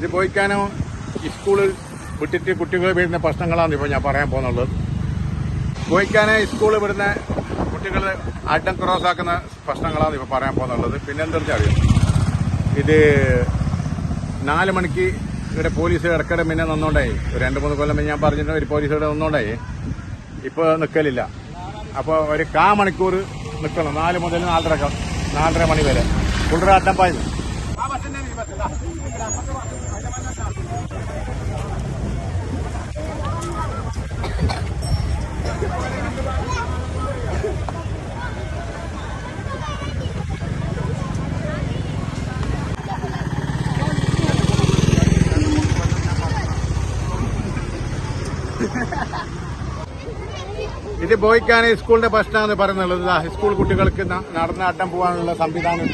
ഇത് പോയിക്കാനോ സ്കൂളിൽ വിട്ടിട്ട് കുട്ടികൾ വീഴുന്ന പ്രശ്നങ്ങളാണ് ഇപ്പോൾ ഞാൻ പറയാൻ പോകുന്നുള്ളത്. പോയിക്കാനെ സ്കൂളിൽ വിടുന്ന കുട്ടികൾ അഡം ക്രോസ് ആക്കുന്ന പ്രശ്നങ്ങളാണ് ഇപ്പോൾ പറയാൻ പോകുന്നുള്ളത്. പിന്നെ എന്താ വെച്ചാൽ അറിയാം ഇത് നാല് മണിക്ക് ഇവിടെ പോലീസ് ഇടക്കിടെ മുന്നേ നിന്നോണ്ടായി രണ്ട് മൂന്ന് കൊല്ലം ഞാൻ പറഞ്ഞിട്ട് ഒരു പോലീസ് ഇവിടെ നിന്നോണ്ടായി ഇപ്പോൾ നിൽക്കലില്ല. അപ്പോൾ ഒരു കാ മണിക്കൂർ നിൽക്കണം നാല് മുതൽ നാലര നാലര മണി വരെ. കുണ്ടറ ഇത് ബോയ്ക്കാണ് സ്കൂളിന്റെ പ്രശ്നമെന്ന് പറയുന്നുള്ളത്. സ്കൂൾ കുട്ടികൾക്ക് നടന്ന അട്ടം പോകാനുള്ള സംവിധാനം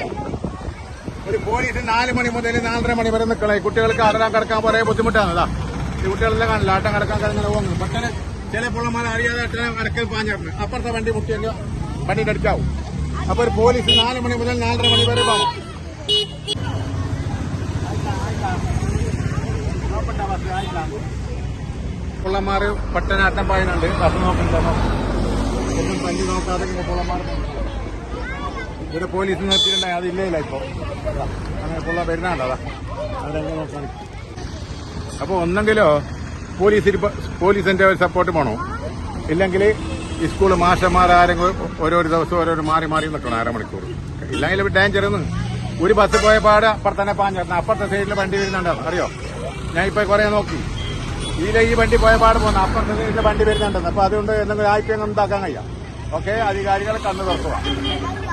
ഒരു പോലീസ് നാല് മണി മുതൽ നാലര മണി വരെ നിൽക്കണേ കുട്ടികൾക്ക് ആടാൻ കിടക്കാൻ പോലെ ബുദ്ധിമുട്ടാണ്. ഈ കുട്ടികളെല്ലാം കാണില്ല ആട്ടം കിടക്കാൻ കിടങ്ങനെ പോകുന്നത് പക്ഷേ ചില പുള്ളമാർ അറിയാതെ അടക്കൽ പാഞ്ഞിറങ്ങി അപ്പുറത്തെ വണ്ടി മുട്ടിയെങ്കിൽ വണ്ടിയുടെ അടുത്താവും. അപ്പൊ ഒരു പോലീസ് നാല് മണി മുതൽ നാലര മണി വരെ പോകും പുള്ളമാര് പട്ടനാട്ടം പായുന്നുണ്ട്. ബസ് നോക്കണ്ടോ ഒന്നും പല്ലി നോക്കാതെ പുള്ളമാർ ഇവിടെ പോലീസ് നിർത്തിയിട്ടുണ്ടെ ഇല്ല ഇപ്പൊ. അങ്ങനെ പുള്ള വരുന്നതാ അതാ അതെങ്ങനെ നോക്കാൻ അപ്പൊ ഒന്നെങ്കിലോ പോലീസ് പോലീസിന്റെ ഒരു സപ്പോർട്ട് വേണോ? ഇല്ലെങ്കിൽ ഈ സ്കൂൾ മാഷന്മാർ ആരെങ്കിലും ഓരോരോ ദിവസം ഓരോരോ മാറി മാറി നിൽക്കണം അരമണിക്കൂർ. ഇല്ലെങ്കിൽ ഡേഞ്ചർ ഒരു ബസ് പോയ പാട് അപ്പുറത്ത് തന്നെ അപ്പുറത്തെ സൈഡിൽ വണ്ടി വരുന്നുണ്ടാവും അറിയോ? ഞാൻ ഇപ്പൊ കുറെ നോക്കി. ഇതിലെ ഈ വണ്ടി പോയ പാട് പോകുന്നു അപ്പുറത്തെ സൈഡിൽ വണ്ടി വരുന്നുണ്ടെന്ന് അപ്പോൾ അതുകൊണ്ട് എന്തെങ്കിലും ആയിപ്പം ഉണ്ടാക്കാൻ കഴിയാം? ഓക്കെ അധികാരികൾ കണ്ണു തുറക്കുക.